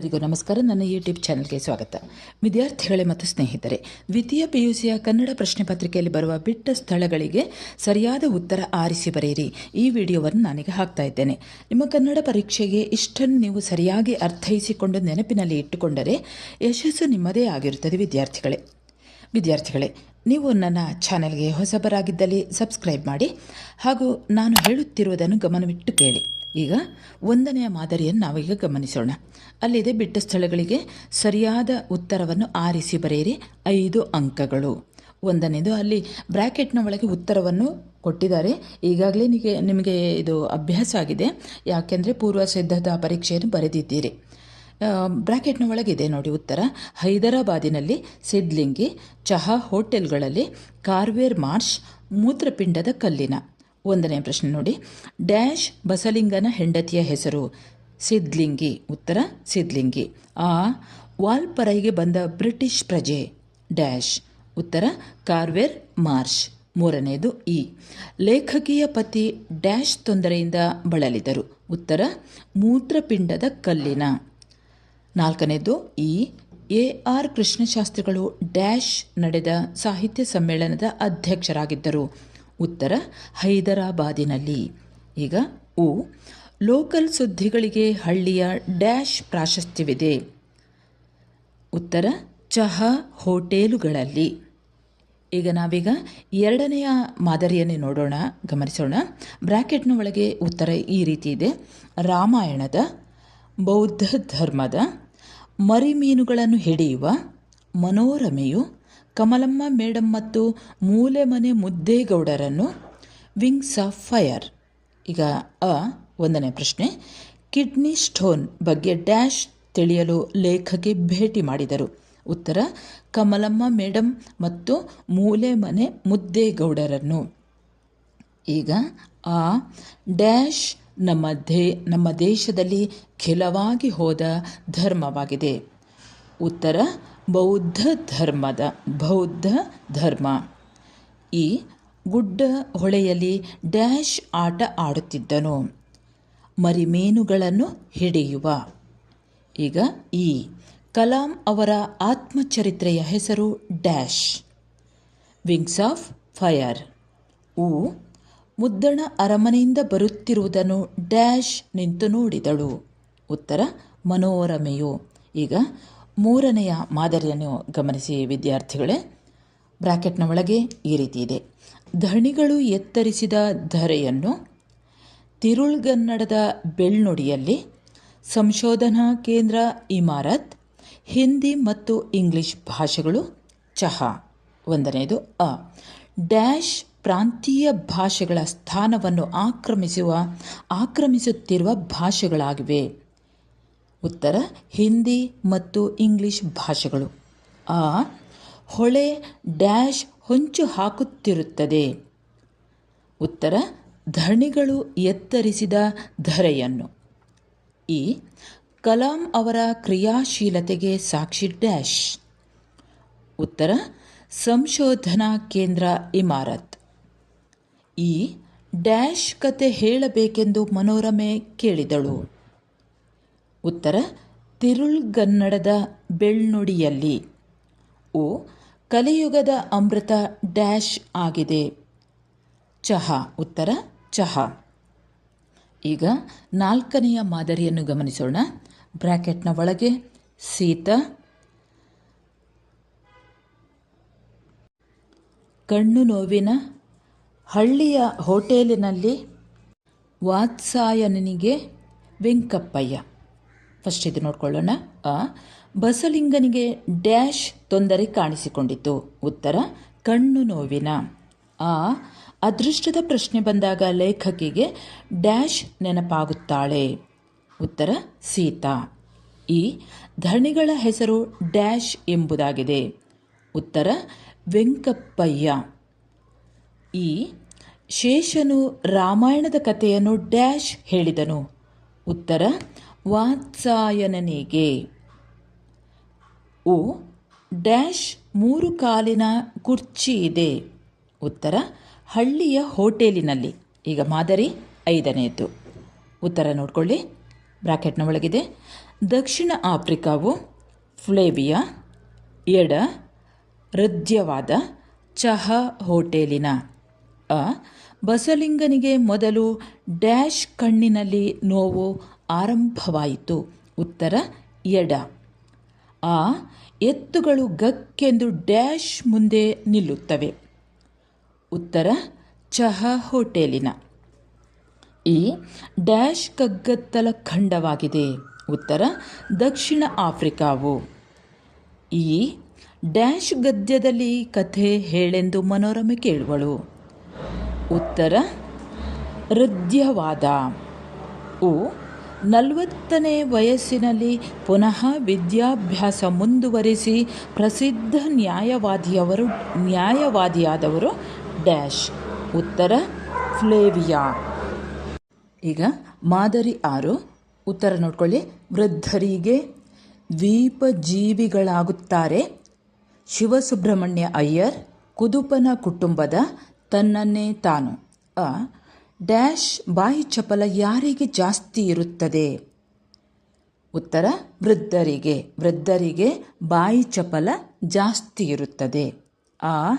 ಎಲ್ಲರಿಗೂ ನಮಸ್ಕಾರ. ನನ್ನ ಯೂಟ್ಯೂಬ್ ಚಾನಲ್ಗೆ ಸ್ವಾಗತ. ವಿದ್ಯಾರ್ಥಿಗಳೇ ಮತ್ತು ಸ್ನೇಹಿತರೆ, ದ್ವಿತೀಯ ಪಿಯುಸಿಯ ಕನ್ನಡ ಪ್ರಶ್ನೆ ಪತ್ರಿಕೆಯಲ್ಲಿ ಬರುವ ಬಿಟ್ಟ ಸ್ಥಳಗಳಿಗೆ ಸರಿಯಾದ ಉತ್ತರ ಆರಿಸಿ ಬರೆಯಿರಿ. ಈ ವಿಡಿಯೋವನ್ನು ನಾನೀಗ ಹಾಕ್ತಾ ಇದ್ದೇನೆ. ನಿಮ್ಮ ಕನ್ನಡ ಪರೀಕ್ಷೆಗೆ ಇಷ್ಟನ್ನು ನೀವು ಸರಿಯಾಗಿ ಅರ್ಥೈಸಿಕೊಂಡು ನೆನಪಿನಲ್ಲಿ ಇಟ್ಟುಕೊಂಡರೆ ಯಶಸ್ಸು ನಿಮ್ಮದೇ ಆಗಿರುತ್ತದೆ ವಿದ್ಯಾರ್ಥಿಗಳೇ. ವಿದ್ಯಾರ್ಥಿಗಳೇ, ನೀವು ನನ್ನ ಚಾನೆಲ್ಗೆ ಹೊಸಬರಾಗಿದ್ದಲ್ಲಿ ಸಬ್ಸ್ಕ್ರೈಬ್ ಮಾಡಿ ಹಾಗೂ ನಾನು ಹೇಳುತ್ತಿರುವುದನ್ನು ಗಮನವಿಟ್ಟು ಕೇಳಿ. ಈಗ ಒಂದನೆಯ ಮಾದರಿಯನ್ನು ನಾವೀಗ ಗಮನಿಸೋಣ. ಅಲ್ಲಿದೆ ಬಿಟ್ಟ ಸ್ಥಳಗಳಿಗೆ ಸರಿಯಾದ ಉತ್ತರವನ್ನು ಆರಿಸಿ ಬರೆಯಿರಿ. ಐದು ಅಂಕಗಳು. ಒಂದನೇದು ಅಲ್ಲಿ ಬ್ರ್ಯಾಕೆಟ್ನ ಒಳಗೆ ಉತ್ತರವನ್ನು ಕೊಟ್ಟಿದ್ದಾರೆ. ಈಗಾಗಲೇ ನಿಮಗೆ ನಿಮಗೆ ಇದು ಅಭ್ಯಾಸ ಆಗಿದೆ. ಯಾಕೆಂದರೆ ಪೂರ್ವ ಸಿದ್ಧತಾ ಪರೀಕ್ಷೆಯನ್ನು ಬರೆದಿದ್ದೀರಿ. ಬ್ರ್ಯಾಕೆಟ್ನ ಒಳಗಿದೆ ನೋಡಿ ಉತ್ತರ. ಹೈದರಾಬಾದಿನಲ್ಲಿ ಸಿದ್ಲಿಂಗಿ ಚಹಾ ಹೋಟೆಲ್ಗಳಲ್ಲಿ ಕಾರ್ವೇರ್ ಮಾರ್ಷ್ ಮೂತ್ರಪಿಂಡದ ಕಲ್ಲಿನ. ಒಂದನೇ ಪ್ರಶ್ನೆ ನೋಡಿ. ಡ್ಯಾಶ್ ಬಸಲಿಂಗನ ಹೆಂಡತಿಯ ಹೆಸರು? ಸಿದ್ಲಿಂಗಿ. ಉತ್ತರ, ಸಿದ್ಲಿಂಗಿ. ಆ, ವಾಲ್ಪರೈಗೆ ಬಂದ ಬ್ರಿಟಿಷ್ ಪ್ರಜೆ. ಡ್ಯಾಶ್. ಉತ್ತರ, ಕಾರ್ವೆರ್ ಮಾರ್ಷ್. ಮೂರನೆಯದು ಇ. ಲೇಖಕಿಯ ಪತಿ ಡ್ಯಾಶ್ ತೊಂದರೆಯಿಂದ ಬಳಲಿದರು. ಉತ್ತರ, ಮೂತ್ರಪಿಂಡದ ಕಲ್ಲಿನ. ನಾಲ್ಕನೇದು ಇ. ಎ. ಆರ್. ಕೃಷ್ಣಶಾಸ್ತ್ರಿಗಳು ಡ್ಯಾಶ್ ನಡೆದ ಸಾಹಿತ್ಯ ಸಮ್ಮೇಳನದ ಅಧ್ಯಕ್ಷರಾಗಿದ್ದರು. ಉತ್ತರ ಹೈದರಾಬಾದಿನಲ್ಲಿ. ಈಗ ಉ, ಲೋಕಲ್ ಸುದ್ದಿಗಳಿಗೆ ಹಳ್ಳಿಯ ಡ್ಯಾಶ್ ಪ್ರಾಶಸ್ತ್ಯವಿದೆ. ಉತ್ತರ, ಚಹಾ ಹೋಟೇಲುಗಳಲ್ಲಿ. ಈಗ ನಾವೀಗ ಎರಡನೆಯ ಮಾದರಿಯನ್ನೇ ನೋಡೋಣ, ಗಮನಿಸೋಣ. ಬ್ರ್ಯಾಕೆಟ್ನ ಒಳಗೆ ಉತ್ತರ ಈ ರೀತಿ ಇದೆ. ರಾಮಾಯಣದ, ಬೌದ್ಧ ಧರ್ಮದ, ಮರಿಮೀನುಗಳನ್ನು ಹಿಡಿಯುವ, ಮನೋರಮೆಯು ಕಮಲಮ್ಮ ಮೇಡಮ್ ಮತ್ತು ಮೂಲೆಮನೆ ಮುದ್ದೇಗೌಡರನ್ನು ವಿಂಗ್ಸ್ ಆಫ್ ಫೈರ್. ಈಗ ಅ, ಒಂದನೇ ಪ್ರಶ್ನೆ. ಕಿಡ್ನಿ ಸ್ಟೋನ್ ಬಗ್ಗೆ ಡ್ಯಾಶ್ ತಿಳಿಯಲು ಲೇಖಗೆ ಭೇಟಿ ಮಾಡಿದರು. ಉತ್ತರ, ಕಮಲಮ್ಮ ಮೇಡಮ್ ಮತ್ತು ಮೂಲೆಮನೆ ಮುದ್ದೇಗೌಡರನ್ನು. ಈಗ ಆ ಡ್ಯಾಶ್ ನಮ್ಮ ದೇ, ನಮ್ಮ ದೇಶದಲ್ಲಿ ಖಿಲವಾಗಿ ಹೋದ ಧರ್ಮವಾಗಿದೆ. ಉತ್ತರ ಬೌದ್ಧ ಧರ್ಮದ, ಬೌದ್ಧ ಧರ್ಮ. ಈ ಗುಡ್ಡ ಹೊಳೆಯಲ್ಲಿ ಡ್ಯಾಶ್ ಆಟ ಆಡುತ್ತಿದ್ದನು. ಮರಿಮೀನುಗಳನ್ನು ಹಿಡಿಯುವ. ಈಗ ಈ ಕಲಾಂ ಅವರ ಆತ್ಮಚರಿತ್ರೆಯ ಹೆಸರು ಡ್ಯಾಶ್. Wings of Fire. ಉ ಮುದ್ದಣ ಅರಮನೆಯಿಂದ ಬರುತ್ತಿರುವುದನ್ನು ಡ್ಯಾಶ್ ನಿಂತು ನೋಡಿದಳು. ಉತ್ತರ, ಮನೋರಮೆಯು. ಈಗ ಮೂರನೆಯ ಮಾದರಿಯನ್ನು ಗಮನಿಸಿ, ವಿದ್ಯಾರ್ಥಿಗಳೇ. ಬ್ರಾಕೆಟ್ನ ಒಳಗೆ ಈ ರೀತಿ ಇದೆ. ಧಣಿಗಳು ಎತ್ತರಿಸಿದ ಧರೆಯನ್ನು ತಿರುಳ್ಗನ್ನಡದ ಬೆಳ್ನುಡಿಯಲ್ಲಿ ಸಂಶೋಧನಾ ಕೇಂದ್ರ ಇಮಾರತ್, ಹಿಂದಿ ಮತ್ತು ಇಂಗ್ಲಿಷ್ ಭಾಷೆಗಳು ಚಹಾ. ಒಂದನೆಯದು ಅ. ಡ್ಯಾಶ್ ಪ್ರಾಂತೀಯ ಭಾಷೆಗಳ ಸ್ಥಾನವನ್ನು ಆಕ್ರಮಿಸುವ, ಆಕ್ರಮಿಸುತ್ತಿರುವ ಭಾಷೆಗಳಾಗಿವೆ. ಉತ್ತರ, ಹಿಂದಿ ಮತ್ತು ಇಂಗ್ಲಿಷ್ ಭಾಷೆಗಳು. ಆ, ಹೊಳೆ ಡ್ಯಾಶ್ ಹೊಂಚು ಹಾಕುತ್ತಿರುತ್ತದೆ. ಉತ್ತರ ಧಣಿಗಳು ಎತ್ತರಿಸಿದ ಧರೆಯನ್ನು. ಈ, ಕಲಾಂ ಅವರ ಕ್ರಿಯಾಶೀಲತೆಗೆ ಸಾಕ್ಷಿ ಡ್ಯಾಶ್. ಉತ್ತರ, ಸಂಶೋಧನಾ ಕೇಂದ್ರ ಇಮಾರತ್. ಈ, ಡ್ಯಾಶ್ ಕತೆ ಹೇಳಬೇಕೆಂದು ಮನೋರಮೆ ಕೇಳಿದಳು. ಉತ್ತರ, ತಿರುಳ್ಗನ್ನಡದ ಬೆಳ್ನುಡಿಯಲ್ಲಿ. ಓ, ಕಲಿಯುಗದ ಅಮೃತ ಡ್ಯಾಶ್ ಆಗಿದೆ. ಚಹಾ, ಉತ್ತರ, ಚಹಾ. ಈಗ ನಾಲ್ಕನೆಯ ಮಾದರಿಯನ್ನು ಗಮನಿಸೋಣ. ಬ್ರ್ಯಾಕೆಟ್ನ ಒಳಗೆ ಸೀತ. ಕಣ್ಣು ನೋವಿನ ಹಳ್ಳಿಯ ಹೋಟೆಲಿನಲ್ಲಿ ವಾತ್ಸಾಯನಿಗೆ ವೆಂಕಪ್ಪಯ್ಯ. ಫಸ್ಟ್ ಇದು ನೋಡ್ಕೊಳ್ಳೋಣ. ಅ ಬಸಲಿಂಗನಿಗೆ ಡ್ಯಾಶ್ ತೊಂದರೆ ಕಾಣಿಸಿಕೊಂಡಿತು ಉತ್ತರ, ಕಣ್ಣು ನೋವಿನ. ಆ, ಅದೃಷ್ಟದ ಪ್ರಶ್ನೆ ಬಂದಾಗ ಲೇಖಕಿಗೆ ಡ್ಯಾಶ್ ನೆನಪಾಗುತ್ತಾಳೆ. ಉತ್ತರ, ಸೀತಾ. ಈ ಧಣಿಗಳ ಹೆಸರು ಡ್ಯಾಶ್ ಎಂಬುದಾಗಿದೆ. ಉತ್ತರ, ವೆಂಕಪ್ಪಯ್ಯ. ಈ ಶೇಷನು ರಾಮಾಯಣದ ಕಥೆಯನ್ನು ಡ್ಯಾಶ್ ಹೇಳಿದನು. ಉತ್ತರ ವಾತ್ಸಾಯನನಿಗೆ. ಉ, ಡ್ಯಾಶ್ ಮೂರು ಕಾಲಿನ ಕುರ್ಚಿ ಇದೆ. ಉತ್ತರ, ಹಳ್ಳಿಯ ಹೋಟೆಲಿನಲ್ಲಿ. ಈಗ ಮಾದರಿ ಐದನೆಯದು ಉತ್ತರ ನೋಡಿಕೊಳ್ಳಿ. ಬ್ರಾಕೆಟ್ನ ಒಳಗಿದೆ. ದಕ್ಷಿಣ ಆಫ್ರಿಕಾವು ಫ್ಲೇವಿಯಾ ಎಡ ಹೃದ್ಯವಾದ ಚಹಾ ಹೋಟೆಲಿನ. ಅ, ಬಸಲಿಂಗನಿಗೆ ಮೊದಲು ಡ್ಯಾಶ್ ಕಣ್ಣಿನಲ್ಲಿ ನೋವು ಆರಂಭವಾಯಿತು. ಉತ್ತರ, ಎಡ. ಆ ಎತ್ತುಗಳು ಗಕ್ಕೆಂದು ಡ್ಯಾಶ್ ಮುಂದೆ ನಿಲ್ಲುತ್ತವೆ. ಉತ್ತರ, ಚಹಾ ಹೋಟೆಲಿನ. ಈ ಡ್ಯಾಶ್ ಕಗ್ಗತ್ತಲ ಖಂಡವಾಗಿದೆ. ಉತ್ತರ, ದಕ್ಷಿಣ ಆಫ್ರಿಕಾವು. ಈ ಡ್ಯಾಶ್ ಗದ್ಯದಲ್ಲಿ ಕಥೆ ಹೇಳೆಂದು ಮನೋರಮೆ ಕೇಳುವಳು. ಉತ್ತರ, ಹೃದ್ಯವಾದ. ಉ ನಲವತ್ತನೇ ವಯಸ್ಸಿನಲ್ಲಿ ಪುನಃ ವಿದ್ಯಾಭ್ಯಾಸ ಮುಂದುವರಿಸಿ ಪ್ರಸಿದ್ಧ ನ್ಯಾಯವಾದಿಯವರು, ನ್ಯಾಯವಾದಿಯಾದವರು ಡ್ಯಾಶ್. ಉತ್ತರ, ಫ್ಲೇವಿಯಾ. ಈಗ ಮಾದರಿ ಆರು. ಉತ್ತರ ನೋಡ್ಕೊಳ್ಳಿ. ವೃದ್ಧರಿಗೆ ದ್ವೀಪಜೀವಿಗಳಾಗುತ್ತಾರೆ. ಶಿವಸುಬ್ರಹ್ಮಣ್ಯ ಅಯ್ಯರ್, ಕುದುಪನ ಕುಟುಂಬದ ತನ್ನನ್ನೇ ತಾನು. ಅ. ಡ್ಯಾಶ್ ಬಾಯಿ ಚಪಲ ಯಾರಿಗೆ ಜಾಸ್ತಿ ಇರುತ್ತದೆ? ಉತ್ತರ, ವೃದ್ಧರಿಗೆ. ವೃದ್ಧರಿಗೆ ಬಾಯಿ ಚಪಲ ಜಾಸ್ತಿ ಇರುತ್ತದೆ. ಆ,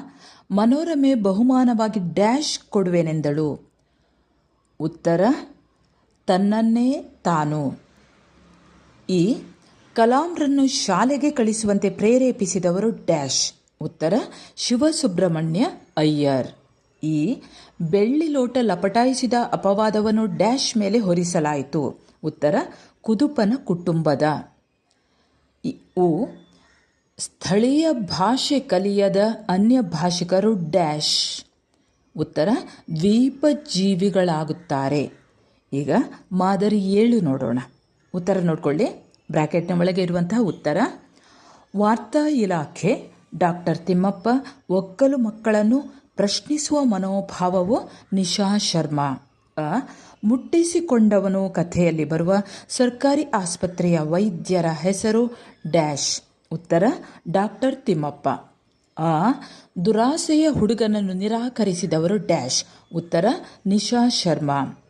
ಮನೋರಮೆ ಬಹುಮಾನವಾಗಿ ಡ್ಯಾಶ್ ಕೊಡುವೆನೆಂದಳು. ಉತ್ತರ, ತನ್ನನ್ನೇ ತಾನು. ಈ ಕಲಾಂರನ್ನು ಶಾಲೆಗೆ ಕಳಿಸುವಂತೆ ಪ್ರೇರೇಪಿಸಿದವರು ಡ್ಯಾಶ್. ಉತ್ತರ, ಶಿವಸುಬ್ರಹ್ಮಣ್ಯ ಅಯ್ಯರ್. ಈ ಬೆಳ್ಳಿ ಲೋಟ ಲಪಟಾಯಿಸಿದ ಅಪವಾದವನ್ನು ಡ್ಯಾಶ್ ಮೇಲೆ ಹೊರಿಸಲಾಯಿತು. ಉತ್ತರ, ಕುದುಪನ ಕುಟುಂಬದ. ಉ, ಸ್ಥಳೀಯ ಭಾಷೆ ಕಲಿಯದ ಅನ್ಯ ಭಾಷಿಕರು ಡ್ಯಾಶ್. ಉತ್ತರ ದ್ವೀಪ ಜೀವಿಗಳಾಗುತ್ತಾರೆ ಈಗ ಮಾದರಿ ಏಳು ನೋಡೋಣ. ಉತ್ತರ ನೋಡಿಕೊಳ್ಳಿ. ಬ್ರ್ಯಾಕೆಟ್ನ ಒಳಗೆ ಇರುವಂತಹ ಉತ್ತರ. ವಾರ್ತಾ ಇಲಾಖೆ ಡಾಕ್ಟರ್ ತಿಮ್ಮಪ್ಪ ಒಕ್ಕಲು ಮಕ್ಕಳನ್ನು ಪ್ರಶ್ನಿಸುವ ಮನೋಭಾವವು ನಿಶಾ ಶರ್ಮಾ. ಮುಟ್ಟಿಸಿಕೊಂಡವನು ಕಥೆಯಲ್ಲಿ ಬರುವ ಸರ್ಕಾರಿ ಆಸ್ಪತ್ರೆಯ ವೈದ್ಯರ ಹೆಸರು ಡ್ಯಾಶ್. ಉತ್ತರ ಡಾಕ್ಟರ್ ತಿಮ್ಮಪ್ಪ. ಆ ದುರಾಸೆಯ ಹುಡುಗನನ್ನು ನಿರಾಕರಿಸಿದವರು ಡ್ಯಾಶ್. ಉತ್ತರ, ನಿಶಾ ಶರ್ಮಾ.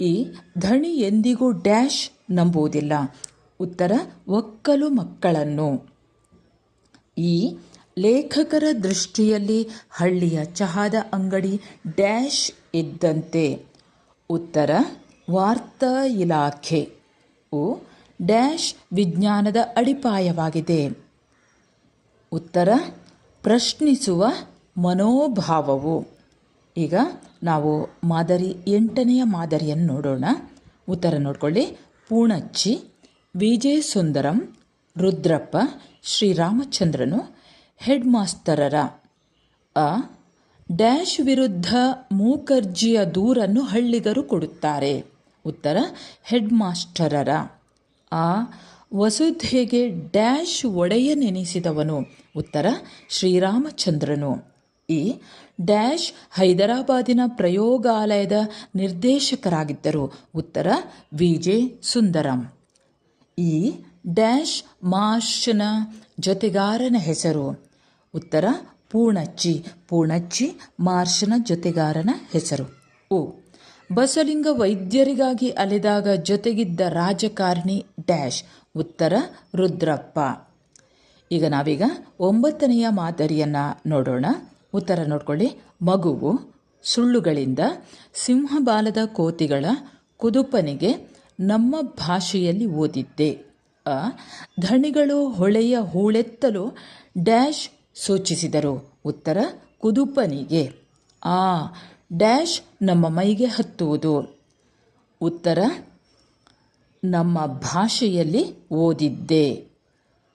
ಈ ಧಣಿ ಎಂದಿಗೂ ಡ್ಯಾಶ್ ನಂಬುವುದಿಲ್ಲ. ಉತ್ತರ, ಒಕ್ಕಲು ಮಕ್ಕಳನ್ನು. ಈ ಲೇಖಕರ ದೃಷ್ಟಿಯಲ್ಲಿ ಹಳ್ಳಿಯ ಚಹಾದ ಅಂಗಡಿ ಡ್ಯಾಶ್ ಇದ್ದಂತೆ. ಉತ್ತರ, ವಾರ್ತಾ ಇಲಾಖೆ. ಉ, ಡ್ಯಾಶ್ ವಿಜ್ಞಾನದ ಅಡಿಪಾಯವಾಗಿದೆ. ಉತ್ತರ, ಪ್ರಶ್ನಿಸುವ ಮನೋಭಾವವು. ಈಗ ನಾವು ಮಾದರಿ ಎಂಟನೆಯ ಮಾದರಿಯನ್ನು ನೋಡೋಣ. ಉತ್ತರ ನೋಡ್ಕೊಳ್ಳಿ. ಪೂಣಚ್ಚಿ ವಿಜಯ ಸುಂದರಂ ರುದ್ರಪ್ಪ, ಶ್ರೀರಾಮಚಂದ್ರನು ಹೆಡ್ ಮಾಸ್ತರರ ಅ. ಡ್ಯಾಶ್ ವಿರುದ್ಧ ಮೂಕರ್ಜಿಯ ದೂರನ್ನು ಹಳ್ಳಿಗರು ಕೊಡುತ್ತಾರೆ. ಉತ್ತರ ಹೆಡ್ ಮಾಸ್ಟರರ ಆ ವಸುಧೆಗೆ ಡ್ಯಾಶ್ ಒಡೆಯನೆನಿಸಿದವನು. ಉತ್ತರ, ಶ್ರೀರಾಮಚಂದ್ರನು. ಈ ಡ್ಯಾಶ್ ಹೈದರಾಬಾದಿನ ಪ್ರಯೋಗಾಲಯದ ನಿರ್ದೇಶಕರಾಗಿದ್ದರು. ಉತ್ತರ, ವಿಜೆ ಸುಂದರಂ. ಈ ಡ್ಯಾಶ್ ಮಾರ್ಷನ ಜೊತೆಗಾರನ ಹೆಸರು. ಉತ್ತರ ಪೂರ್ಣಚ್ಚಿ ಪೂರ್ಣಚ್ಚಿ ಮಾರ್ಷನ ಜೊತೆಗಾರನ ಹೆಸರು. ಓ, ಬಸಲಿಂಗ ವೈದ್ಯರಿಗಾಗಿ ಅಲೆದಾಗ ಜೊತೆಗಿದ್ದ ರಾಜಕಾರಣಿ ಡ್ಯಾಶ್. ಉತ್ತರ, ರುದ್ರಪ್ಪ. ಈಗ ನಾವೀಗ ಒಂಬತ್ತನೆಯ ಮಾದರಿಯನ್ನು ನೋಡೋಣ. ಉತ್ತರ ನೋಡ್ಕೊಳ್ಳಿ. ಮಗುವು, ಸುಳ್ಳುಗಳಿಂದ ಸಿಂಹಬಾಲದ ಕೋತಿಗಳ ಕುದುಪನಿಗೆ ನಮ್ಮ ಭಾಷೆಯಲ್ಲಿ ಓದಿದ್ದೆ. ಅ, ಧಣಿಗಳು ಹೊಳೆಯ ಹೂಳೆತ್ತಲು ಡ್ಯಾಶ್ ಸೂಚಿಸಿದರು. ಉತ್ತರ, ಕುದುಪನಿಗೆ. ಆ, ಡ್ಯಾಶ್ ನಮ್ಮ ಮೈಗೆ ಹತ್ತುವುದು. ಉತ್ತರ, ನಮ್ಮ ಭಾಷೆಯಲ್ಲಿ ಓದಿದ್ದೆ.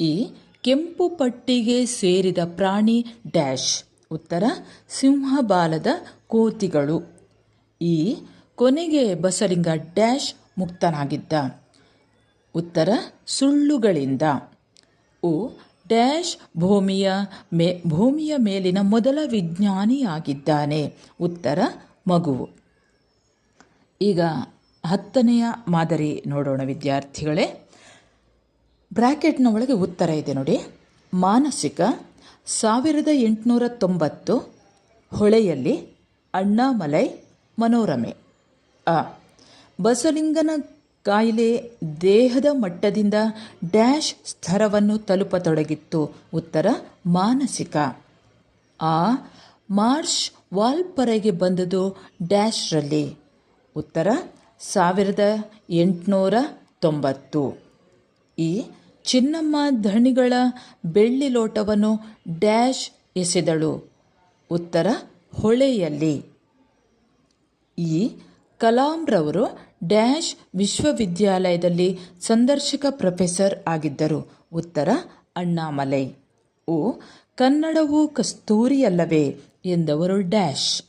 ಈ, ಕೆಂಪು ಪಟ್ಟಿಗೆ ಸೇರಿದ ಪ್ರಾಣಿ ಡ್ಯಾಶ್. ಉತ್ತರ, ಸಿಂಹಬಾಲದ ಕೋತಿಗಳು. ಈ, ಕೊನೆಗೆ ಬಸಲಿಂಗ ಡ್ಯಾಶ್ ಮುಕ್ತನಾಗಿದ್ದ. ಉತ್ತರ, ಸುಳ್ಳುಗಳಿಂದ. ಉ ಡ್ಯಾಶ್ ಭೂಮಿಯ ಮೇ, ಭೂಮಿಯ ಮೇಲಿನ ಮೊದಲ ವಿಜ್ಞಾನಿಯಾಗಿದ್ದಾನೆ. ಉತ್ತರ, ಮಗುವು. ಈಗ ಹತ್ತನೆಯ ಮಾದರಿ ನೋಡೋಣ ವಿದ್ಯಾರ್ಥಿಗಳೇ. ಬ್ರ್ಯಾಕೆಟ್ನ ಒಳಗೆ ಉತ್ತರ ಇದೆ ನೋಡಿ. ಮಾನಸಿಕ, ಸಾವಿರದ ಎಂಟುನೂರ ತೊಂಬತ್ತು, ಹೊಳೆಯಲ್ಲಿ ಅಣ್ಣಾಮಲೈ, ಮನೋರಮೆ. ಅ. ಬಸಲಿಂಗನ ಕಾಯಿಲೆ ದೇಹದ ಮಟ್ಟದಿಂದ ಡ್ಯಾಶ್ ಸ್ತರವನ್ನು ತಲುಪತೊಡಗಿತ್ತು. ಉತ್ತರ, ಮಾನಸಿಕ. ಆ, ಮಾರ್ಷ್ ವಾಲ್ಪರೆಗೆ ಬಂದದು ಡ್ಯಾಶ್ರಲ್ಲಿ. ಉತ್ತರ, ಸಾವಿರದ ಎಂಟುನೂರ ತೊಂಬತ್ತು. ಈ, ಚಿನ್ನಮ್ಮ ಧಣಿಗಳ ಬೆಳ್ಳಿ ಲೋಟವನ್ನು ಡ್ಯಾಶ್ ಎಸೆದಳು. ಉತ್ತರ, ಹೊಳೆಯಲ್ಲಿ. ಈ ಕಲಾಂರವರು ಡ್ಯಾಶ್ ವಿಶ್ವವಿದ್ಯಾಲಯದಲ್ಲಿ ಸಂದರ್ಶಕ ಪ್ರೊಫೆಸರ್ ಆಗಿದ್ದರು. ಉತ್ತರ, ಅಣ್ಣಾಮಲೈ. ಓ, ಕನ್ನಡವು ಕಸ್ತೂರಿಯಲ್ಲವೇ? ಎಂದವರು ಡ್ಯಾಶ್.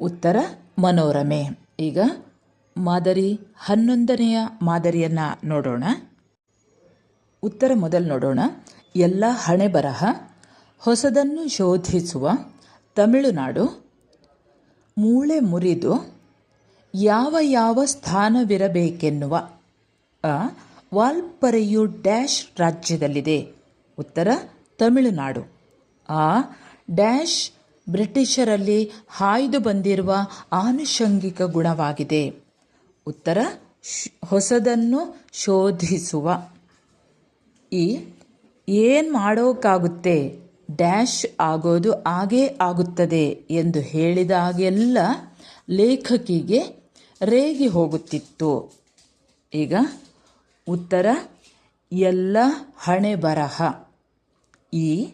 ಉತ್ತರ, ಮನೋರಮೆ. ಈಗ ಮಾದರಿ ಹನ್ನೊಂದನೆಯ ಮಾದರಿಯನ್ನು ನೋಡೋಣ. ಉತ್ತರ ಮೊದಲು ನೋಡೋಣ. ಎಲ್ಲ ಹಣೆ ಬರಹ, ಹೊಸದನ್ನು ಶೋಧಿಸುವ ತಮಿಳುನಾಡು, ಮೂಳೆ ಮುರಿದು ಯಾವ ಯಾವ ಸ್ಥಾನವಿರಬೇಕೆನ್ನುವ, ಆ, ವಾಲ್ಪರೆಯು ಡ್ಯಾಶ್ ರಾಜ್ಯದಲ್ಲಿದೆ. ಉತ್ತರ, ತಮಿಳುನಾಡು. ಆ, ಡ್ಯಾಶ್ ಬ್ರಿಟಿಷರಲ್ಲಿ ಹಾಯ್ದು ಬಂದಿರುವ ಆನುಷಂಗಿಕ ಗುಣವಾಗಿದೆ. ಉತ್ತರ ಹೊಸದನ್ನು ಶೋಧಿಸುವ. ಈ, ಏನು ಮಾಡೋಕ್ಕಾಗುತ್ತೆ ಡ್ಯಾಶ್ ಆಗೋದು ಆಗೇ ಆಗುತ್ತದೆ ಎಂದು ಹೇಳಿದಾಗೆಲ್ಲ ಲೇಖಕಿಗೆ ರೇಗಿ ಹೋಗುತ್ತಿತ್ತು. ಈಗ ಉತ್ತರ, ಎಲ್ಲ ಹಣೆ ಬರಹ. ಈ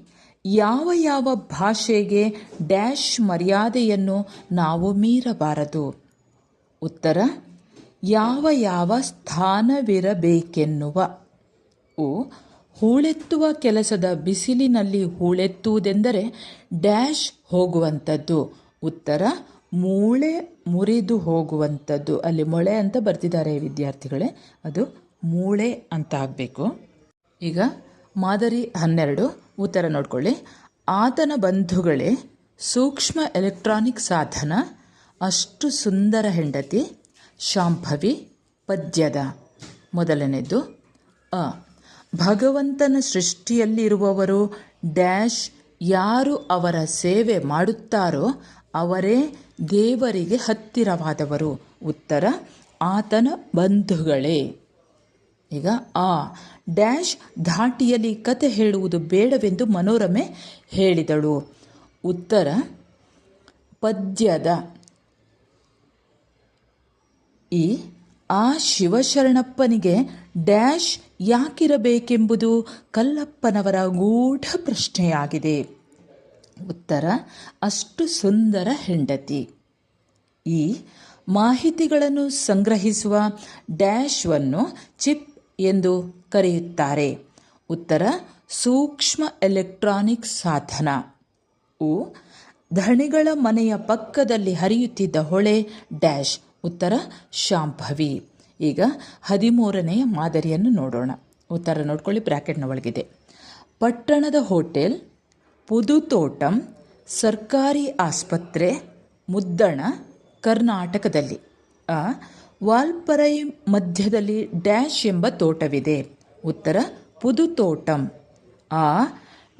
ಯಾವ ಯಾವ ಭಾಷೆಗೆ ಡ್ಯಾಶ್ ಮರ್ಯಾದೆಯನ್ನು ನಾವು ಮೀರಬಾರದು? ಉತ್ತರ, ಯಾವ ಯಾವ ಸ್ಥಾನವಿರಬೇಕೆನ್ನುವ. ಉ, ಹೂಳೆತ್ತುವ ಕೆಲಸದ ಬಿಸಿಲಿನಲ್ಲಿ ಹೂಳೆತ್ತುವುದೆಂದರೆ ಡ್ಯಾಶ್ ಹೋಗುವಂಥದ್ದು. ಉತ್ತರ, ಮೂಳೆ ಮುರಿದು ಹೋಗುವಂಥದ್ದು, ಅಲ್ಲಿ ಮೊಳೆ ಅಂತ ಬರ್ತಿದ್ದಾರೆ ವಿದ್ಯಾರ್ಥಿಗಳೇ, ಅದು ಮೂಳೆ ಅಂತ ಆಗಬೇಕು. ಈಗ ಮಾದರಿ ಹನ್ನೆರಡು, ಉತ್ತರ ನೋಡ್ಕೊಳ್ಳಿ. ಆತನ ಬಂಧುಗಳೇ, ಸೂಕ್ಷ್ಮ ಎಲೆಕ್ಟ್ರಾನಿಕ್ ಸಾಧನ, ಅಷ್ಟು ಸುಂದರ ಹೆಂಡತಿ, ಶಾಂಭವಿ, ಪದ್ಯದ. ಮೊದಲನೇದು, ಅ. ಭಗವಂತನ ಸೃಷ್ಟಿಯಲ್ಲಿರುವವರು ಡ್ಯಾಶ್ ಯಾರು ಅವರ ಸೇವೆ ಮಾಡುತ್ತಾರೋ ಅವರೇ ದೇವರಿಗೆ ಹತ್ತಿರವಾದವರು. ಉತ್ತರ, ಆತನ ಬಂಧುಗಳೇ. ಈಗ ಆ ಡ್ಯಾಶ್ ಧಾಟಿಯಲ್ಲಿ ಕತೆ ಹೇಳುವುದು ಬೇಡವೆಂದು ಮನೋರಮೆ ಹೇಳಿದಳು. ಉತ್ತರ, ಪದ್ಯದ ಈ ಆ ಶಿವಶರಣಪ್ಪನಿಗೆ ಡ್ಯಾಶ್ ಯಾಕಿರಬೇಕೆಂಬುದು ಕಲ್ಲಪ್ಪನವರ ಗೂಢ ಪ್ರಶ್ನೆಯಾಗಿದೆ ಉತ್ತರ, ಅಷ್ಟು ಸುಂದರ ಹೆಂಡತಿ. ಈ ಮಾಹಿತಿಗಳನ್ನು ಸಂಗ್ರಹಿಸುವ ಡ್ಯಾಶ್ವನ್ನು ಚಿಪ್ ಎಂದು ಕರೆಯುತ್ತಾರೆ. ಉತ್ತರ, ಸೂಕ್ಷ್ಮ ಎಲೆಕ್ಟ್ರಾನಿಕ್ ಸಾಧನ. ಉ, ಧಣಿಗಳ ಮನೆಯ ಪಕ್ಕದಲ್ಲಿ ಹರಿಯುತ್ತಿದ್ದ ಹೊಳೆ ಡ್ಯಾಶ್. ಉತ್ತರ, ಶಾಂಭವಿ. ಈಗ ಹದಿಮೂರನೆಯ ಮಾದರಿಯನ್ನು ನೋಡೋಣ. ಉತ್ತರ ನೋಡ್ಕೊಳ್ಳಿ ಬ್ರ್ಯಾಕೆಟ್ನ ಒಳಗಿದೆ. ಪಟ್ಟಣದ ಹೋಟೆಲ್ ಪುದುತೋಟಂ, ಸರ್ಕಾರಿ ಆಸ್ಪತ್ರೆ, ಮುದ್ದಣ, ಕರ್ನಾಟಕದಲ್ಲಿ. ವಾಲ್ಪರೈ ಮಧ್ಯದಲ್ಲಿ ಡ್ಯಾಶ್ ಎಂಬ ತೋಟವಿದೆ. ಉತ್ತರ, ಪುದುತೋಟಂ. ಆ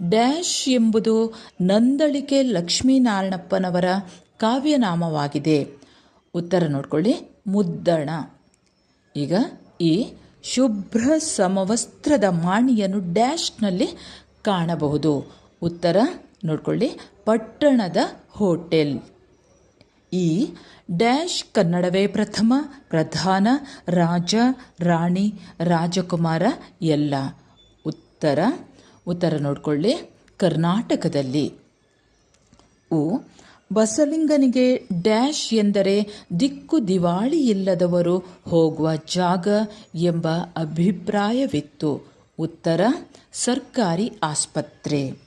ಡ್ಯಾಶ್ ಎಂಬುದು ನಂದಳಿಕೆ ಲಕ್ಷ್ಮೀನಾರಾಯಣಪ್ಪನವರ ಕಾವ್ಯನಾಮವಾಗಿದೆ. ಉತ್ತರ ನೋಡ್ಕೊಳ್ಳಿ, ಮುದ್ದಣ. ಈಗ ಈ ಶುಭ್ರ ಸಮವಸ್ತ್ರದ ಮಾಣಿಯನ್ನು ಡ್ಯಾಶ್ನಲ್ಲಿ ಕಾಣಬಹುದು. ಉತ್ತರ ನೋಡ್ಕೊಳ್ಳಿ. ಪಟ್ಟಣದ ಹೋಟೆಲ್. ಈ ಡ್ಯಾಶ್ ಕನ್ನಡವೇ ಪ್ರಥಮ, ಪ್ರಧಾನ, ರಾಜ, ರಾಣಿ, ರಾಜಕುಮಾರ ಎಲ್ಲ. ಉತ್ತರ ಉತ್ತರ ನೋಡ್ಕೊಳ್ಳಿ. ಕರ್ನಾಟಕದಲ್ಲಿ. ಉ. ಬಸಲಿಂಗನಿಗೆ ಡ್ಯಾಶ್ ಎಂದರೆ ದಿಕ್ಕು ದಿವಾಳಿ ಇಲ್ಲದವರು ಹೋಗುವ ಜಾಗ ಎಂಬ ಅಭಿಪ್ರಾಯವಿತ್ತು. ಉತ್ತರ, ಸರ್ಕಾರಿ ಆಸ್ಪತ್ರೆ.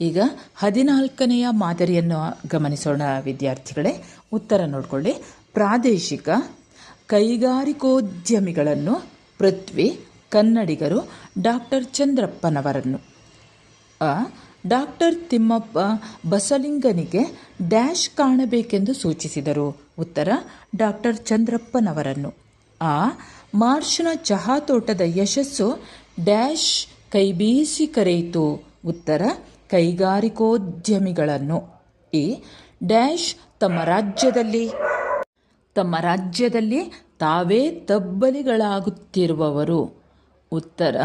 ಈಗ ಹದಿನಾಲ್ಕನೆಯ ಮಾದರಿಯನ್ನು ಗಮನಿಸೋಣ, ವಿದ್ಯಾರ್ಥಿಗಳೇ. ಉತ್ತರ ನೋಡಿಕೊಳ್ಳಿ. ಪ್ರಾದೇಶಿಕ ಕೈಗಾರಿಕೋದ್ಯಮಿಗಳನ್ನು ಪೃಥ್ವಿ ಕನ್ನಡಿಗರು ಡಾಕ್ಟರ್ ಚಂದ್ರಪ್ಪನವರನ್ನು. ಅ. ಡಾಕ್ಟರ್ ತಿಮ್ಮಪ್ಪ ಬಸಲಿಂಗನಿಗೆ ಡ್ಯಾಶ್ ಕಾಣಬೇಕೆಂದು ಸೂಚಿಸಿದರು. ಉತ್ತರ ಡಾಕ್ಟರ್ ಚಂದ್ರಪ್ಪನವರನ್ನು. ಆ ಮಾರ್ಷನ ಚಹಾ ತೋಟದ ಯಶಸ್ಸು ಡ್ಯಾಶ್ ಕೈಬೀಸಿ ಕರೆಯಿತು. ಉತ್ತರ ಕೈಗಾರಿಕೋದ್ಯಮಿಗಳನ್ನು. ಈ ಡ್ಯಾಶ್, ತಮ್ಮ ರಾಜ್ಯದಲ್ಲಿ. ತಮ್ಮ ರಾಜ್ಯದಲ್ಲಿ ತಾವೇ ತಬ್ಬಲಿಗಳಾಗುತ್ತಿರುವವರು. ಉತ್ತರ.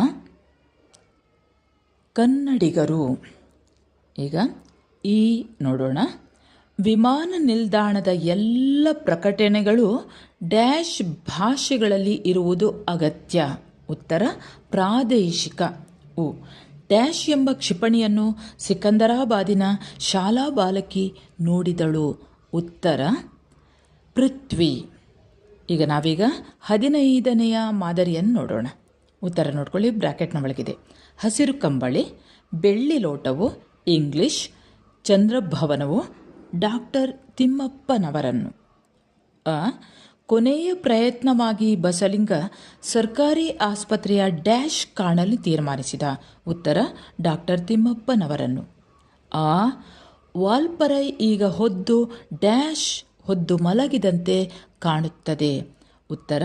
ಕನ್ನಡಿಗರು. ಈಗ ಈ ನೋಡೋಣ. ವಿಮಾನ ನಿಲ್ದಾಣದ ಎಲ್ಲ ಪ್ರಕಟಣೆಗಳು ಡ್ಯಾಶ್ ಭಾಷೆಗಳಲ್ಲಿ ಇರುವುದು ಅಗತ್ಯ. ಉತ್ತರ. ಪ್ರಾದೇಶಿಕ. ಉ. ಡ್ಯಾಶ್ ಎಂಬ ಕ್ಷಿಪಣಿಯನ್ನು ಸಿಕಂದರಾಬಾದಿನ ಶಾಲಾ ಬಾಲಕಿ ನೋಡಿದಳು. ಉತ್ತರ, ಪೃಥ್ವಿ. ಈಗ ನಾವೀಗ ಹದಿನೈದನೆಯ ಮಾದರಿಯನ್ನು ನೋಡೋಣ. ಉತ್ತರ ನೋಡ್ಕೊಳ್ಳಿ ಬ್ರ್ಯಾಕೆಟ್ನ ಒಳಗಿದೆ. ಹಸಿರು ಕಂಬಳಿ, ಬೆಳ್ಳಿ ಲೋಟವು, ಇಂಗ್ಲಿಷ್, ಚಂದ್ರಭವನವು, ಡಾಕ್ಟರ್ ತಿಮ್ಮಪ್ಪನವರನ್ನು. ಕೊನೆಯ ಪ್ರಯತ್ನವಾಗಿ ಬಸಲಿಂಗ ಸರ್ಕಾರಿ ಆಸ್ಪತ್ರೆಯ ಡ್ಯಾಶ್ ಕಾಣಲು ತೀರ್ಮಾನಿಸಿದ. ಉತ್ತರ, ಡಾಕ್ಟರ್ ತಿಮ್ಮಪ್ಪನವರನ್ನು. ಆ, ವಾಲ್ಪರೈ ಈಗ ಹೊದ್ದು, ಡ್ಯಾಶ್ ಹೊದ್ದು ಮಲಗಿದಂತೆ ಕಾಣುತ್ತದೆ. ಉತ್ತರ,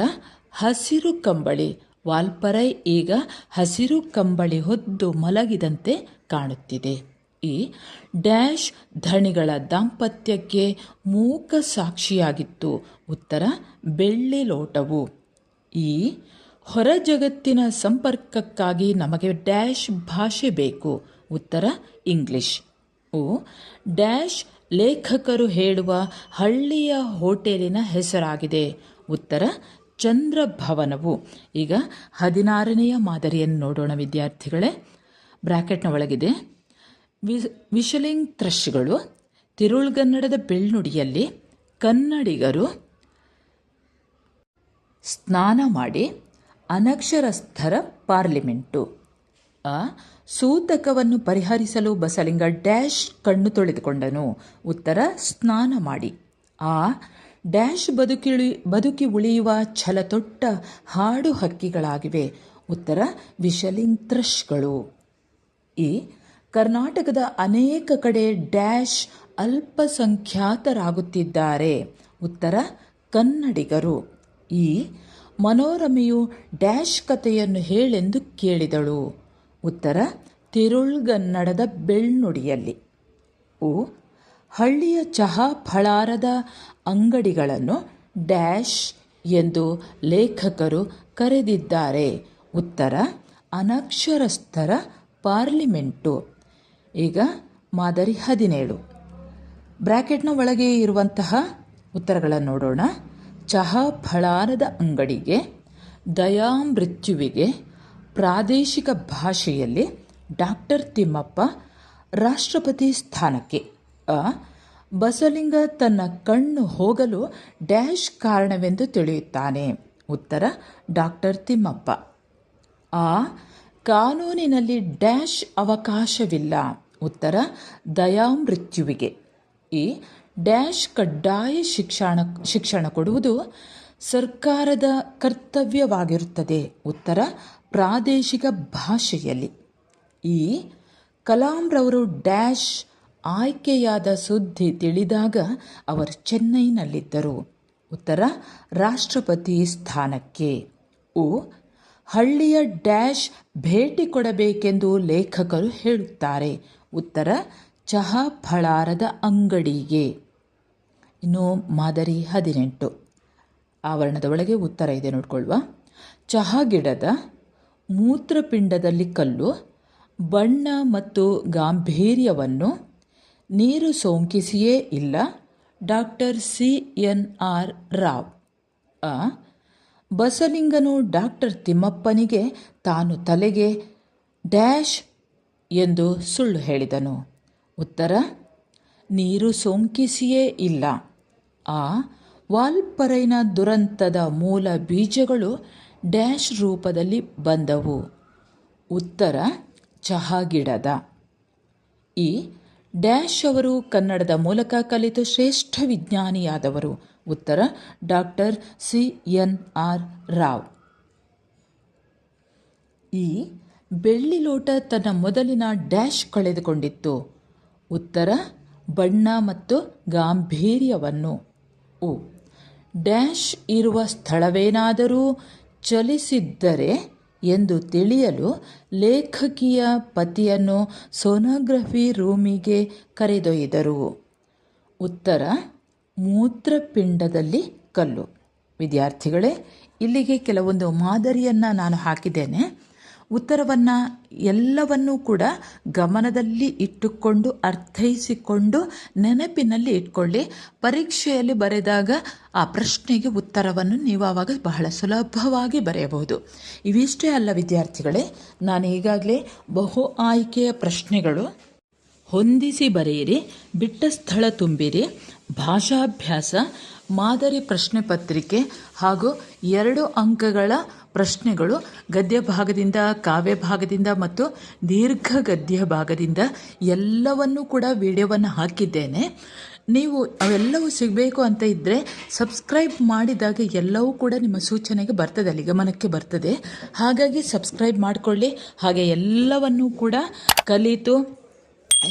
ಹಸಿರು ಕಂಬಳಿ. ವಾಲ್ಪರೈ ಈಗ ಹಸಿರು ಕಂಬಳಿ ಹೊದ್ದು ಮಲಗಿದಂತೆ ಕಾಣುತ್ತಿದೆ. ಈ ಡ್ಯಾಶ್ ಧಣಿಗಳ ದಾಂಪತ್ಯಕ್ಕೆ ಮೂಕ ಸಾಕ್ಷಿಯಾಗಿತ್ತು. ಉತ್ತರ, ಬೆಳ್ಳಿ ಲೋಟವು. ಈ ಹೊರ ಜಗತ್ತಿನ ಸಂಪರ್ಕಕ್ಕಾಗಿ ನಮಗೆ ಡ್ಯಾಶ್ ಭಾಷೆ ಬೇಕು. ಉತ್ತರ, ಇಂಗ್ಲಿಷ್. ಓ, ಡ್ಯಾಶ್ ಲೇಖಕರು ಹೇಳುವ ಹಳ್ಳಿಯ ಹೋಟೆಲಿನ ಹೆಸರಾಗಿದೆ. ಉತ್ತರ, ಚಂದ್ರಭವನವು. ಈಗ ಹದಿನಾರನೆಯ ಮಾದರಿಯನ್ನು ನೋಡೋಣ ವಿದ್ಯಾರ್ಥಿಗಳೇ. ಬ್ರ್ಯಾಕೆಟ್ನ ಒಳಗಿದೆ. ವಿ ವಿಶಲಿಂಗ್ ಥ್ರಶ್ಗಳು, ತಿರುಳ್ಗನ್ನಡದ ಬೆಳ್ನುಡಿಯಲ್ಲಿ ಕನ್ನಡಿಗರು ಸ್ನಾನ ಮಾಡಿ ಅನಕ್ಷರಸ್ಥರ ಪಾರ್ಲಿಮೆಂಟು. ಆ ಸೂತಕವನ್ನು ಪರಿಹರಿಸಲು ಬಸಲಿಂಗ ಡ್ಯಾಶ್ ಕಣ್ಣು ತೊಳೆದುಕೊಂಡನು. ಉತ್ತರ, ಸ್ನಾನ ಮಾಡಿ. ಆ, ಡ್ಯಾಶ್ ಬದುಕಿಳಿ, ಬದುಕಿ ಉಳಿಯುವ ಛಲತೊಟ್ಟ ಹಾಡು ಹಕ್ಕಿಗಳಾಗಿವೆ ಉತ್ತರ, ವಿಶಲಿಂಗ್ ಥ್ರಶ್ಗಳು. ಈ ಕರ್ನಾಟಕದ ಅನೇಕ ಕಡೆ ಡ್ಯಾಶ್ ಅಲ್ಪಸಂಖ್ಯಾತರಾಗುತ್ತಿದ್ದಾರೆ. ಉತ್ತರ, ಕನ್ನಡಿಗರು. ಈ ಮನೋರಮೆಯು ಡ್ಯಾಶ್ ಕಥೆಯನ್ನು ಹೇಳೆಂದು ಕೇಳಿದಳು. ಉತ್ತರ, ತಿರುಳ್ಗನ್ನಡದ ಬೆಳ್ನುಡಿಯಲ್ಲಿ. ಉ, ಹಳ್ಳಿಯ ಚಹಾ ಫಳಾರದ ಅಂಗಡಿಗಳನ್ನು ಡ್ಯಾಶ್ ಎಂದು ಲೇಖಕರು ಕರೆದಿದ್ದಾರೆ. ಉತ್ತರ, ಅನಕ್ಷರಸ್ಥರ ಪಾರ್ಲಿಮೆಂಟು. ಈಗ ಮಾದರಿ ಹದಿನೇಳು. ಬ್ರ್ಯಾಕೆಟ್ನ ಒಳಗೆ ಇರುವಂತಹ ಉತ್ತರಗಳನ್ನು ನೋಡೋಣ. ಚಹಾ ಫಳಾರದ ಅಂಗಡಿಗೆ, ದಯಾಮೃತ್ಯುವಿಗೆ, ಪ್ರಾದೇಶಿಕ ಭಾಷೆಯಲ್ಲಿ ಡಾಕ್ಟರ್ ತಿಮ್ಮಪ್ಪ, ರಾಷ್ಟ್ರಪತಿ ಸ್ಥಾನಕ್ಕೆ. ಅ. ಬಸಲಿಂಗ ತನ್ನ ಕಣ್ಣು ಹೋಗಲು ಡ್ಯಾಶ್ ಕಾರಣವೆಂದು ತಿಳಿಯುತ್ತಾನೆ. ಉತ್ತರ, ಡಾಕ್ಟರ್ ತಿಮ್ಮಪ್ಪ. ಆ ಕಾನೂನಿನಲ್ಲಿ ಡ್ಯಾಶ್ ಅವಕಾಶವಿಲ್ಲ. ಉತ್ತರ, ದಯಾಮೃತ್ಯುವಿಗೆ. ಈ ಡ್ಯಾಶ್ ಕಡ್ಡಾಯ ಶಿಕ್ಷಣ ಶಿಕ್ಷಣ ಕೊಡುವುದು ಸರ್ಕಾರದ ಕರ್ತವ್ಯವಾಗಿರುತ್ತದೆ. ಉತ್ತರ, ಪ್ರಾದೇಶಿಕ ಭಾಷೆಯಲ್ಲಿ. ಈ ಕಲಾಂರವರು ಡ್ಯಾಶ್ ಆಯ್ಕೆಯಾದ ಸುದ್ದಿ ತಿಳಿದಾಗ ಅವರು ಚೆನ್ನೈನಲ್ಲಿದ್ದರು. ಉತ್ತರ, ರಾಷ್ಟ್ರಪತಿ ಸ್ಥಾನಕ್ಕೆ. ಉ, ಹಳ್ಳಿಯ ಡ್ಯಾಶ್ ಭೇಟಿ ಕೊಡಬೇಕೆಂದು ಲೇಖಕರು ಹೇಳುತ್ತಾರೆ. ಉತ್ತರ, ಚಹಾ ಫಳಾರದ ಅಂಗಡಿಗೆ. ಇನ್ನು ಮಾದರಿ ಹದಿನೆಂಟು. ಆವರಣದ ಒಳಗೆ ಉತ್ತರ ಇದೆ ನೋಡಿಕೊಳ್ಳುವ ಚಹಾ ಗಿಡದ ಮೂತ್ರಪಿಂಡದಲ್ಲಿ ಕಲ್ಲು, ಬಣ್ಣ ಮತ್ತು ಗಾಂಭೀರ್ಯವನ್ನು ನೀರು ಸೋಂಕಿಸಿಯೇ ಇಲ್ಲ. Doctor C N R Rao. ಅ. ಬಸಲಿಂಗನು ಡಾಕ್ಟರ್ ತಿಮ್ಮಪ್ಪನಿಗೆ ತಾನು ತಲೆಗೆ ಡ್ಯಾಶ್ ಎಂದು ಸುಳ್ಳು ಹೇಳಿದನು. ಉತ್ತರ, ನೀರು ಸೋಂಕಿಸಿಯೇ ಇಲ್ಲ. ಆ, ವಾಲ್ಪರೈನ ದುರಂತದ ಮೂಲ ಬೀಜಗಳು ಡ್ಯಾಶ್ ರೂಪದಲ್ಲಿ ಬಂದವು. ಉತ್ತರ ಚಹಾ ಗಿಡದ ಈ, ಡ್ಯಾಶ್ ಅವರು ಕನ್ನಡದ ಮೂಲಕ ಕಲಿತು ಶ್ರೇಷ್ಠ ವಿಜ್ಞಾನಿಯಾದವರು. ಉತ್ತರ, doctor C N R Rao. ಈ ಬೆಳ್ಳಿ ಲೋಟ ತನ್ನ ಮೊದಲಿನ ಡ್ಯಾಶ್ ಕಳೆದುಕೊಂಡಿತ್ತು. ಉತ್ತರ, ಬಣ್ಣ ಮತ್ತು ಗಾಂಭೀರ್ಯವನ್ನು. ಉ. ಡ್ಯಾಶ್ ಇರುವ ಸ್ಥಳವೇನಾದರೂ ಚಲಿಸಿದ್ದರೆ ಎಂದು ತಿಳಿಯಲು ಲೇಖಕಿಯ ಪತಿಯನ್ನು ಸೋನೋಗ್ರಫಿ ರೂಮಿಗೆ ಕರೆದೊಯ್ದರು. ಉತ್ತರ, ಮೂತ್ರಪಿಂಡದಲ್ಲಿ ಕಲ್ಲು. ವಿದ್ಯಾರ್ಥಿಗಳೇ, ಇಲ್ಲಿಗೆ ಕೆಲವೊಂದು ಮಾದರಿಯನ್ನು ನಾನು ಹಾಕಿದ್ದೇನೆ. ಉತ್ತರವನ್ನು ಎಲ್ಲವನ್ನೂ ಕೂಡ ಗಮನದಲ್ಲಿ ಇಟ್ಟುಕೊಂಡು, ಅರ್ಥೈಸಿಕೊಂಡು, ನೆನಪಿನಲ್ಲಿ ಇಟ್ಕೊಳ್ಳಿ. ಪರೀಕ್ಷೆಯಲ್ಲಿ ಬರೆದಾಗ ಆ ಪ್ರಶ್ನೆಗೆ ಉತ್ತರವನ್ನು ನೀವು ಆವಾಗ ಬಹಳ ಸುಲಭವಾಗಿ ಬರೆಯಬಹುದು. ಇವಿಷ್ಟೇ ಅಲ್ಲ ವಿದ್ಯಾರ್ಥಿಗಳೇ, ನಾನು ಈಗಾಗಲೇ ಬಹು ಆಯ್ಕೆಯ ಪ್ರಶ್ನೆಗಳು ಹೊಂದಿಸಿ ಬರೆಯಿರಿ, ಬಿಟ್ಟ ಸ್ಥಳ ತುಂಬಿರಿ, ಭಾಷಾಭ್ಯಾಸ, ಮಾದರಿ ಪ್ರಶ್ನೆ ಪತ್ರಿಕೆ ಹಾಗೂ ಎರಡು ಅಂಕಗಳ ಪ್ರಶ್ನೆಗಳು ಗದ್ಯ ಭಾಗದಿಂದ, ಕಾವ್ಯ ಭಾಗದಿಂದ ಮತ್ತು ದೀರ್ಘ ಗದ್ಯ ಭಾಗದಿಂದ ಎಲ್ಲವನ್ನೂ ಕೂಡ ವಿಡಿಯೋವನ್ನು ಹಾಕಿದ್ದೇನೆ. ನೀವು ಅವೆಲ್ಲವೂ ಸಿಗಬೇಕು ಅಂತ ಇದ್ದರೆ ಸಬ್ಸ್ಕ್ರೈಬ್ ಮಾಡಿದಾಗ ಎಲ್ಲವೂ ಕೂಡ ನಿಮ್ಮ ಸೂಚನೆಗೆ ಬರ್ತದೆ, ಅಲ್ಲಿ ಗಮನಕ್ಕೆ ಬರ್ತದೆ. ಹಾಗಾಗಿ ಸಬ್ಸ್ಕ್ರೈಬ್ ಮಾಡಿಕೊಳ್ಳಿ. ಹಾಗೆ ಎಲ್ಲವನ್ನೂ ಕೂಡ ಕಲಿತು,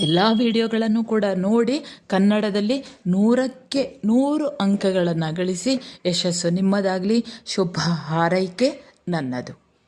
ಎಲ್ಲ ವಿಡಿಯೋಗಳನ್ನು ಕೂಡ ನೋಡಿ ಕನ್ನಡದಲ್ಲಿ ನೂರಕ್ಕೆ ನೂರು ಅಂಕಗಳನ್ನು ಗಳಿಸಿ, ಯಶಸ್ಸು ನಿಮ್ಮದಾಗಲಿ. ಶುಭ ಹಾರೈಕೆ. నన్నదు